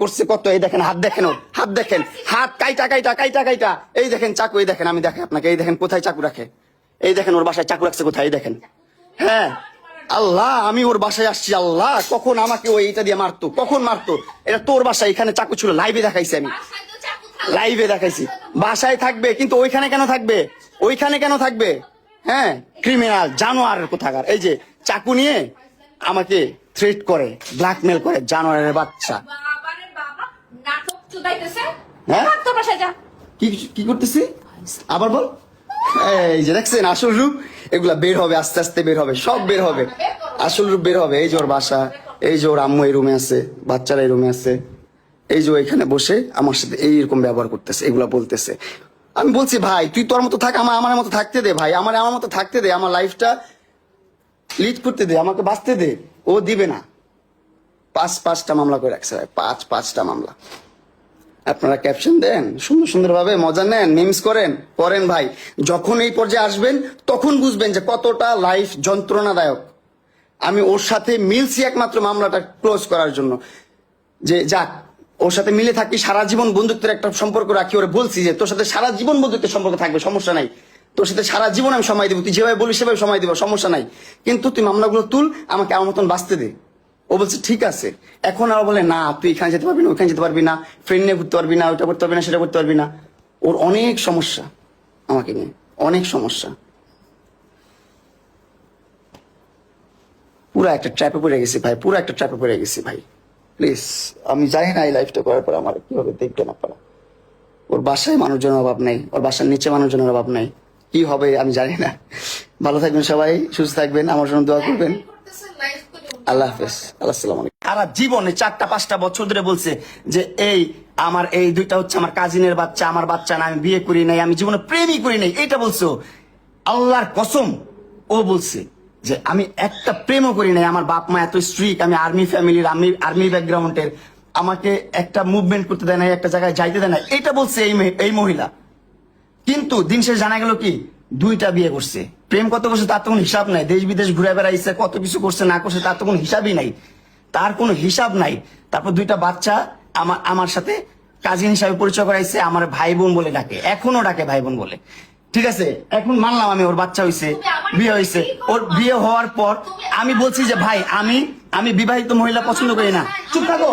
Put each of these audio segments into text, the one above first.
করছে কত? এই দেখেন, হাত দেখেন ওর, হাত দেখেন। হাত কাইটা কাইটা কাইটা কাইটা। এই দেখেন, চাকু, এই দেখেন, আমি দেখেন আপনাকে। এই দেখেন, কোথায় চাকু রাখে? এই দেখেন, ওর বাসায় চাকু রাখছে কোথায়? এই দেখেন। হ্যাঁ। আল্লাহ, আমি ওর বাসায় আসছি, আল্লাহ। কখন আমাকে ওই এইটা দিয়ে মারতো? কখন মারতো? এটা তোর বাসায়, এখানে চাকু ছিল। লাইভে দেখাইছি আমি। লাইভে দেখাইছি। বাসায় থাকবে, কিন্তু ওইখানে কেন থাকবে? ওইখানে কেন থাকবে? হ্যাঁ? ক্রিমিনাল, জানোয়ারের কোথাকার। এই যে, চাকু নিয়ে আমাকে থ্রেট করে ব্ল্যাকমেল করে জানোয়ারের বাচ্চা। চুদাইতেছে হ্যাঁ? ভাগ তোর বাসায় যা। কি কি করতেছি? আবার বল। এই যে দেখছেন আসল রূপ এগুলা বের হবে আস্তে আস্তে বের হবে সব বের হবে। আসল রূপ বের হবে এই যে ওর বাসা এই যে ওর আম্মু এই রুমে আছে বাচ্চারা এই রুমে আছে। এই যে এখানে বসে আমার সাথে এইরকম ব্যবহার করতেছে এগুলা বলতেছে। আমি বলছি ভাই তুই তোর মতো থাক আমার আমার মতো থাকতে দে ভাই। আমার আমার মতো থাকতে দে আমার লাইফটা লিড করতে দে আমাকে বাঁচতে দে। ও দিবে না। পাঁচ পাঁচটা মামলা করে রাখছে ভাই। পাঁচ পাঁচটা মামলা। আপনারা ক্যাপশন দেন, সুন্দর সুন্দর ভাবে মজা নেন মিমস করেন করেন ভাই। যখন এই পর্যায়ে আসবেন, তখন বুঝবেন যে কতটা লাইফ যন্ত্রণাদায়ক। আমি ওর সাথে মিলছি একমাত্র মামলাটা ক্লোজ করার জন্য। যে, যাক, ওর সাথে মিলে থাকি, সারা জীবন বন্ধুত্বের একটা সম্পর্ক রাখি, ওরে বলছি যে, তোর সাথে সারা জীবন বন্ধুত্বের সম্পর্ক থাকবে, সমস্যা নাই। তোর সাথে সারা জীবন আমি সময় দিব, তুই যেভাবে বলিস সেভাবে সময় দিব, সমস্যা নাই। কিন্তু তুই মামলাগুলো তুল, আমাকে আমার মতন বাঁচতে দে। ও বলছে, ঠিক আছে। এখন আর বলে, না, তুই এখানে যেতে পারবি না ওখানে যেতে পারবি না ফ্রেন্ড নিয়ে ঘুরতে পারবি না ওটা করতে পারবি না, সেটা করতে পারবি না। ওর অনেক সমস্যা আমাকে নিয়ে, অনেক সমস্যা। পুরো একটা ট্র্যাপে পড়ে গেছি ভাই, পুরো একটা ট্র্যাপে পড়ে গেছি ভাই। প্লিজ আমি জানি না এই লাইফটা করার পর আমার কীভাবে দেখবে না পারা ওর বাসায় মানুষজনের অভাব নেই, ওর বাসার নিচে মানুষজনের অভাব নেই। কি হবে আমি জানি না। ভালো থাকবেন সবাই, সুস্থ থাকবেন, আমার জন্য দোয়া করবেন। আল্লাহ হাফেজ, আল্লাহ সারা জীবনে চারটা, পাঁচটা বছর ধরে বলছে যে, এই আমার, এই দুইটা হচ্ছে আমার কাজিনের বাচ্চা, আমার বাচ্চা না আমি বিয়ে করি নাই, আমি জীবনে প্রেমই করি নাই। এটা বলছো? আল্লাহর কসম, ও বলছে যে, আমি একটা প্রেমও করি নাই, আমার বাপ মা এত স্ট্রিক আমি আর্মি ফ্যামিলির আমি আর্মি ব্যাকগ্রাউন্ডের আমাকে একটা মুভমেন্ট করতে দেয় না একটা জায়গায় যাইতে দেয় না এটা বলছে এই এই মহিলা। কিন্তু দিন শেষ জানা গেল কি? দুইটা বিয়ে করছে। প্রেম কত করছে তার তো কোনো হিসাব নাই। দেশ বিদেশ ঘুরে বেড়াইছে, কত কিছু করছে, না করছে, তার তো কোনো হিসাবই নাই। তার কোনো হিসাব নাই। তারপর দুইটা বাচ্চা আমার আমার সাথে কাজিন হিসাবে পরিচয় করাইছে, আমার ভাই বোন বলে ডাকে। এখনও ডাকে ভাই বোন বলে। ঠিক আছে? এখন মানলাম আমি ওর বাচ্চা হয়েছে বিয়ে হয়েছে ওর বিয়ে হওয়ার পর আমি বলছি যে ভাই আমি আমি বিবাহিত মহিলা পছন্দ করি না। চুপ থাকো।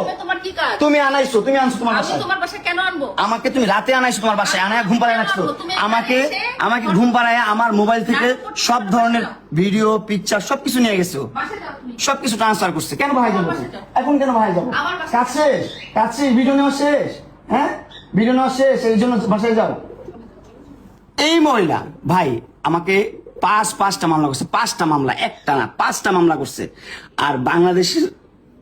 তুমি আনাইছো তুমি আনছো তোমার বাসায়। কেন আনব? আমাকে তুমি রাতে আনাইছো তোমার বাসায় আনায় ঘুম পাড়ায় রাখছো আমাকে আমাকে ঘুম পাড়ায় আমার মোবাইল থেকে সব ধরনের ভিডিও পিকচার সবকিছু নিয়ে গেছো। সবকিছু ট্রান্সফার করছে। কেন ভাই যাব? এখন কেন ভাই যাব? কাজ শেষ? কাজ শেষ? ভিডিও নেওয়া শেষ? হ্যাঁ? ভিডিও নেওয়া শেষ? এই জন্য বাসায় যাও। এই মহিলা, ভাই, আমাকে পাঁচ, পাঁচটা মামলা করছে। পাঁচটা মামলা, একটা না, পাঁচটা মামলা করছে। আর বাংলাদেশের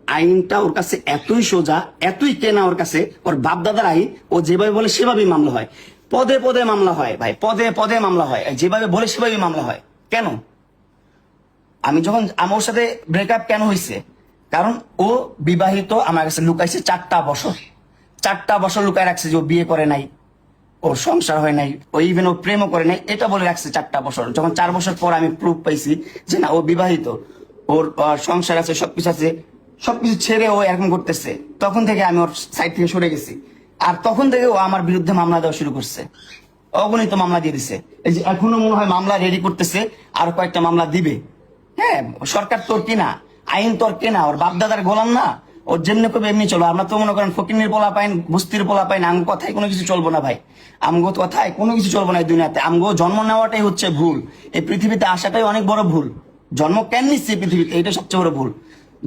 আইনটা ওর কাছে এতই সোজা, এতই কেনা ওর কাছে, ওর বাপদাদার আইন, ও যেভাবে বলে সেভাবেই মামলা হয়। পদে পদে মামলা হয়, ভাই, পদে পদে মামলা হয়। যেভাবে বলে সেভাবেই মামলা হয়। কেন? আমি যখন, আমার সাথে ব্রেকআপ কেন হয়েছে কারণ ও বিবাহিত আমার কাছে লুকাইছে চারটা বছর। চারটা বছর লুকায় রাখছে যে ও বিয়ে করে নাই। ওর সংসার হয় নাই, ও ইভেন ও প্রেমও করে নাই, এটা বলে রাখছে চারটা বছর। যখন চার বছর পর আমি প্রুফ পাইছি যে না, ও বিবাহিত, ওর সংসার আছে, সবকিছু আছে, সবকিছু ছেড়ে ও এরকম করতেছে। তখন থেকে আমি ওর সাইড থেকে সরে গেছি। আর তখন থেকে ও আমার বিরুদ্ধে মামলা দেওয়া শুরু করছে। অগণিত মামলা দিয়ে দিছে। এই যে এখনও মনে হয় মামলা রেডি করতেছে, আর কয়েকটা মামলা দিবে। হ্যাঁ সরকার তোর কিনা, আইন তোর কেনা, ওর বাপদাদার গোলাম না। ওর যেমনি করবে এমনি চলো। আমরা তো মনে করেন ফকিনের পোলা পাইন বস্তির পোলা পাইন আঙ্গ কথায় কোনো কিছু চলবো না ভাই। আমগো কথায় কোনো কিছু চলবো না এই দুনিয়াতে। আমগো জন্ম নেওয়াটাই হচ্ছে ভুল। এই পৃথিবীতে আসাটাই অনেক বড় ভুল। জন্ম কেন নিচ্ছে পৃথিবীতে? এটা সবচেয়ে বড় ভুল।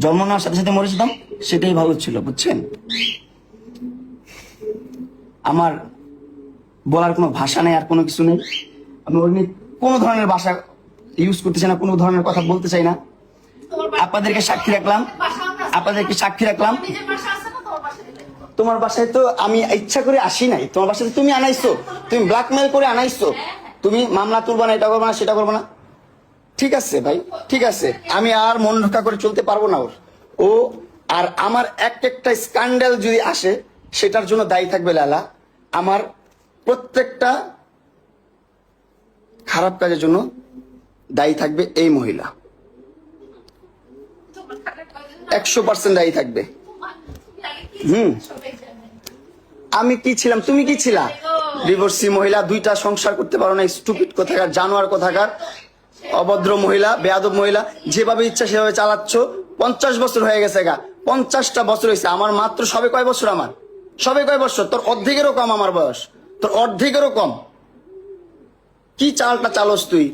জন্ম নেওয়ার সাথে সাথে মরে যেতাম সেটাই ভালো ছিল, বুঝছেন? আমার বলার কোনো ভাষা নেই, আর কোনো কিছু নেই। আমি ওর নিয়ে কোনো ধরনের ভাষা ইউজ করতে চাই না, কোনো ধরনের কথা বলতে চাই না। আপনাদেরকে সাক্ষী রাখলাম। আপনাদেরকে সাক্ষী রাখলাম। তোমার বাসায় তো আমি ইচ্ছা করে আসি নাই। তোমার বাসায় তো তুমি আনাইছো। তুমি ব্ল্যাকমেল করে আনাইছো। তুমি মামলা তুলবা না এটা করব না সেটা করব না। ঠিক আছে ভাই ঠিক আছে। আমি আর মন রক্ষা করে চলতে পারব না ওর। ও আর আমার এক একটা স্ক্যান্ডাল যদি আসে সেটার জন্য দায়ী থাকবে লালা। আমার প্রত্যেকটা খারাপ কাজের জন্য দায়ী থাকবে এই মহিলা তোমার খারাপ কাজের না। একশো পার্সেন্ট দায়ী থাকবে। হুম। আমি কি ছিলাম? তুমি কি ছিলা? ডিভোর্সি মহিলা, দুইটা সংসার করতে পারো না স্টুপিড কোথাকার, জানোয়ার কোথাকার, অভদ্র মহিলা, বেয়াদব মহিলা, যেভাবে ইচ্ছা সেভাবে চালাচ্ছ, পঞ্চাশ বছর হয়ে গেছে গা। পঞ্চাশটা বছর হয়েছে, আমার মাত্র সবে কয় বছর আমার? সবে কয় বছর? তোর অর্ধেকেরও কম আমার বয়স। তোর অর্ধেকেরও কম। কি চালটা চালস তুই?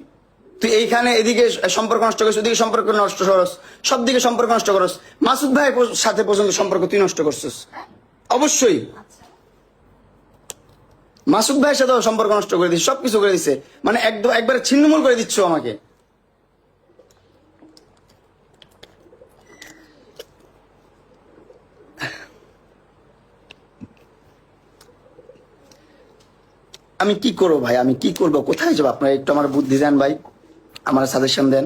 তুই এইখানে এদিকে সম্পর্ক নষ্ট করিস, ওদিকে সম্পর্ক নষ্ট করস, সব দিকে সম্পর্ক নষ্ট করস। মাসুদ প- সাথে পর্যন্ত সম্পর্ক তুই নষ্ট করছিস। অবশ্যই। মাসুদ ভাইয়ের সাথেও সম্পর্ক নষ্ট করে দিচ্ছে সবকিছু করে দিচ্ছে মানে একদম একবারে ছিন্নমূল করে দিচ্ছ আমাকে। আমি কি করব ভাই? আমি কি করব? কোথায় যাব? আপনারা একটু আমার বুদ্ধি দেন ভাই। আমার সাজেশন দেন।